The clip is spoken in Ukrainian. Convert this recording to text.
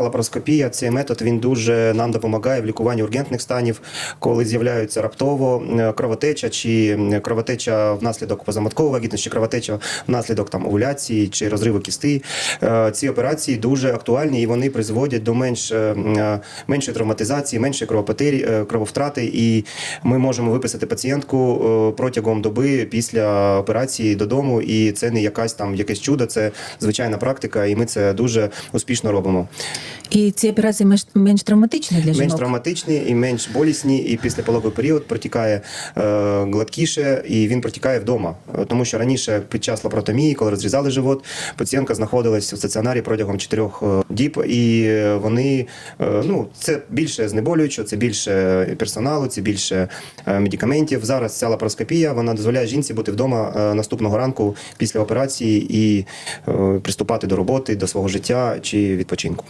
Лапароскопія цей метод він дуже нам допомагає в лікуванні ургентних станів, коли з'являються раптово кровотеча, чи кровотеча внаслідок позаматкового вагітності, чи кровотеча внаслідок там овуляції чи розриву кісти. Е, Ці операції дуже актуальні і вони призводять до менш, е, е, меншої травматизації, меншої кровопотері, крововтрати. І ми можемо виписати пацієнтку протягом доби після операції додому. І це не якась там якесь чудо, це звичайна практика, і ми це дуже успішно робимо. І ці операції менш, менш травматичні для Менш жінок? травматичні і менш болісні, і післяпологовий період протікає е, гладкіше, і він протікає вдома. Е, Тому що раніше під час лапаротомії, коли розрізали живот, пацієнтка знаходилась в стаціонарі протягом 4 діб, і е, вони е, ну це більше знеболюючо, це більше персоналу, це більше е, медикаментів. Зараз ця лапароскопія вона дозволяє жінці бути вдома е, наступного ранку після операції і е, приступати до роботи, до свого життя чи відпочинку.